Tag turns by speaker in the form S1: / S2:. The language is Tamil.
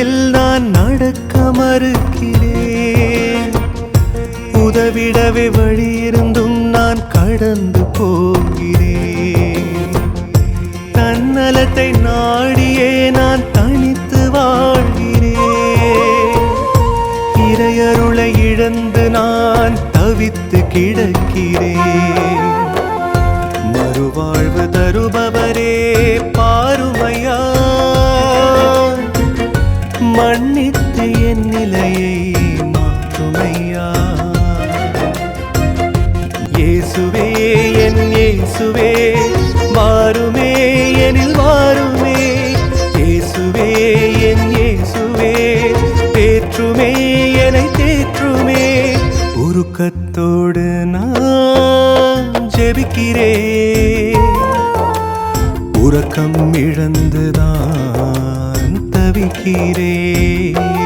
S1: பாதையில் நான் நடக்க மறுக்கிறேன் உதவிடவே வழியிருந்தும் நான் கடந்து போகிறேன். தன்னலத்தை நாடியே நான் தனித்து வாழ்கிறேன். இறையருளை இழந்து நான் தவித்து கிடக்கிறேன். மறுவாழ்வு தருபவரே பாரும் மன்னித்து என் நிலையை மாற்றுமையா? இயேசுவே என் இயேசுவே மாறுமே எனில் மாறுமே இயேசுவே என் இயேசுவே தேற்றுமே என்னை தேற்றுமே. உருக்கத்தோடு நான் ஜெபிக்கிறேன். உறக்கம் இழந்துதான் தவிக்கிறேன்